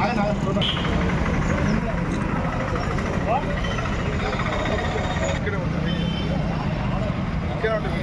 ఆయన ఇక్కడే ఉంటుంది ఇక్కడే ఉంటుంది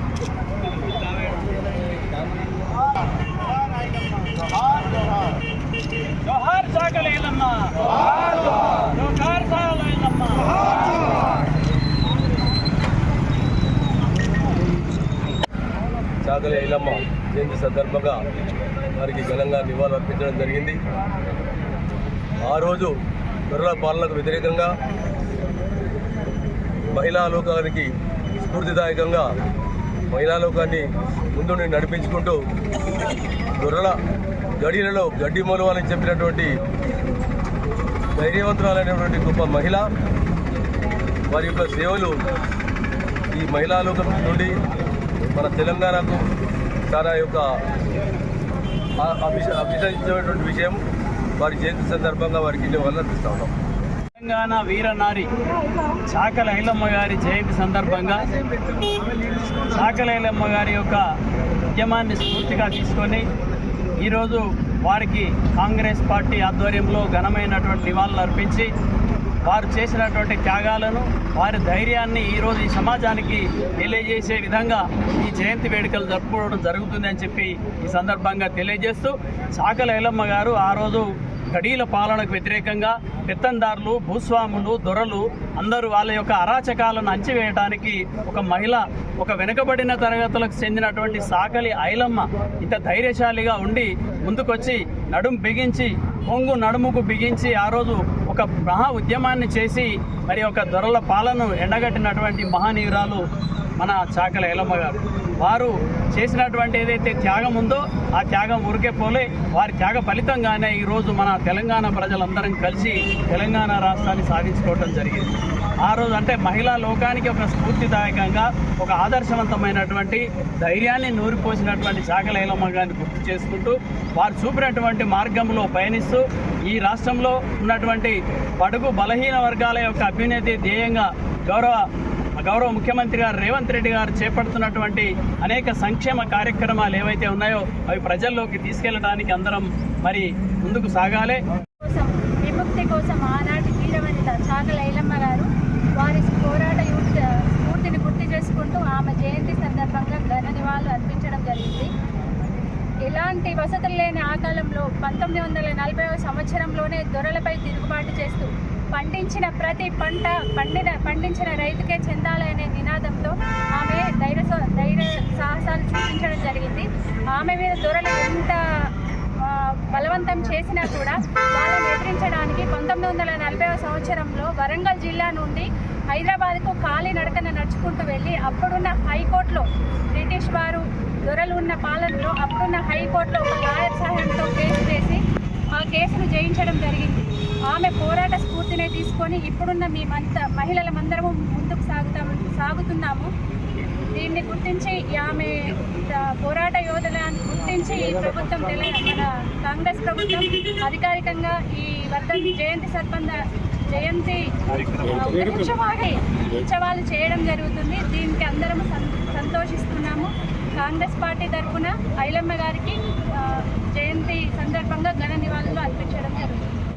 చాదల చాకలి ఐలమ్మ జయంతి సందర్భంగా వారికి ఘనంగా నివాళులు అర్పించడం జరిగింది. ఆ రోజు దొరల పాలనకు వ్యతిరేకంగా మహిళా లోకానికి స్ఫూర్తిదాయకంగా మహిళా లోకాన్ని ముందుండి నడిపించుకుంటూ దొరల గడిలలో గడ్డి మూలవాలని చెప్పినటువంటి ధైర్యవంతురాలైనటువంటి గొప్ప మహిళ వారి యొక్క సేవలు ఈ మహిళా లోకం నుండి మన తెలంగాణకు చాలా యొక్క అభిష- అభిషేకించినటువంటి విషయం. వారి జయంతి సందర్భంగా వారికి ఇన్ని ఉన్నాం. తెలంగాణ వీరనారి చాకల ఐలమ్మ గారి జయంతి సందర్భంగా చాకల ఐలమ్మ గారి యొక్క ఉద్యమాన్ని స్ఫూర్తిగా తీసుకొని ఈరోజు వారికి కాంగ్రెస్ పార్టీ ఆధ్వర్యంలో ఘనమైనటువంటి నివాళులు అర్పించి వారు చేసినటువంటి త్యాగాలను వారి ధైర్యాన్ని ఈరోజు ఈ సమాజానికి తెలియజేసే విధంగా ఈ జయంతి వేడుకలు జరుపుకోవడం జరుగుతుంది అని చెప్పి ఈ సందర్భంగా తెలియజేస్తూ చాకల ఎలమ్మ గారు ఆ రోజు గడీల పాలనకు వ్యతిరేకంగా పెత్తందారులు భూస్వాములు దొరలు అందరూ వాళ్ళ యొక్క అరాచకాలను అంచివేయడానికి ఒక మహిళ ఒక వెనుకబడిన తరగతులకు చెందినటువంటి సాకలి ఐలమ్మ ఇంత ధైర్యశాలిగా ఉండి ముందుకొచ్చి నడుం బిగించి పొంగు నడుముకు బిగించి ఆ రోజు ఒక మహా ఉద్యమాన్ని చేసి మరి ఒక దొరల పాలను ఎండగట్టినటువంటి మహానీయురాలు మన చాకల ఎలమ్మ గారు. వారు చేసినటువంటి ఏదైతే త్యాగం ఉందో ఆ త్యాగం ఊరికే పోలే. వారి త్యాగ ఫలితంగానే ఈరోజు మన తెలంగాణ ప్రజలందరం కలిసి తెలంగాణ రాష్ట్రాన్ని సాధించుకోవటం జరిగింది. ఆ రోజు అంటే మహిళా లోకానికి ఒక స్ఫూర్తిదాయకంగా ఒక ఆదర్శవంతమైనటువంటి ధైర్యాన్ని నూరిపోసినటువంటి చాకల ఐలమ్మ గారిని గుర్తు చేసుకుంటూ వారు చూపినటువంటి మార్గంలో పయనిస్తూ ఈ రాష్ట్రంలో ఉన్నటువంటి పడుగు బలహీన వర్గాల యొక్క అభ్యున్నతి ధ్యేయంగా గౌరవ గౌరవ ముఖ్యమంత్రి గారు రేవంత్ రెడ్డి గారు చేపడుతున్నటువంటి అనేక సంక్షేమ కార్యక్రమాలు ఏవైతే ఉన్నాయో అవి ప్రజల్లోకి తీసుకెళ్ళడానికి అందరం మరి ముందుకు సాగాలి. కోసం విముక్తి కోసం ఆనాటి వీరవనిత చాకల ఐలమ్మ గారు వారి పోరాట యూత్ స్ఫూర్తిని గుర్తు చేసుకుంటూ ఆమె జయంతి సందర్భంగా ఘన నివాళులు అర్పించడం జరిగింది. ఎలాంటి వసతులు లేని ఆ కాలంలో పంతొమ్మిది వందల నలభైవ సంవత్సరంలోనే దొరలపై తిరుగుబాటు చేస్తూ పండించిన ప్రతి పంట పండిన పండించిన రైతుకే చెందాలనే నినాదంతో ఆమె ధైర్య ధైర్య సాహసాలు చూపించడం జరిగింది. ఆమె మీద దొరలు ఎంత బలవంతం చేసినా కూడా వాళ్ళని ఎదిరించడానికి పంతొమ్మిది వందల నలభై సంవత్సరంలో వరంగల్ జిల్లా నుండి హైదరాబాద్కు ఖాళీ నడకన నడుచుకుంటూ వెళ్ళి అప్పుడున్న హైకోర్టులో బ్రిటిష్ వారు దొరలు ఉన్న పాలనలో అప్పుడున్న హైకోర్టులో ఒక లాయర్ సహాయంతో కేసు వేసి ఆ కేసును జయించడం జరిగింది. ఆమె పోరాట స్ఫూర్తిని తీసుకొని ఇప్పుడున్న మేమంత మహిళలమందరము ముందుకు సాగుతాము సాగుతున్నాము. దీన్ని గుర్తించి ఆమె పోరాట యోధులను గుర్తించి ఈ ప్రభుత్వం మన కాంగ్రెస్ ప్రభుత్వం అధికారికంగా ఈ వర్ధన్ జయంతి సర్బంధ జయంతి ఆ, ఉత్సవాన్ని ఉత్సవాలు చేయడం జరుగుతుంది. దీనికి అందరము సంతోషిస్తున్నాము. కాంగ్రెస్ పార్టీ తరఫున ఐలమ్మ గారికి జయంతి సందర్భంగా ఘన నివాళులు అర్పించడం జరుగుతుంది.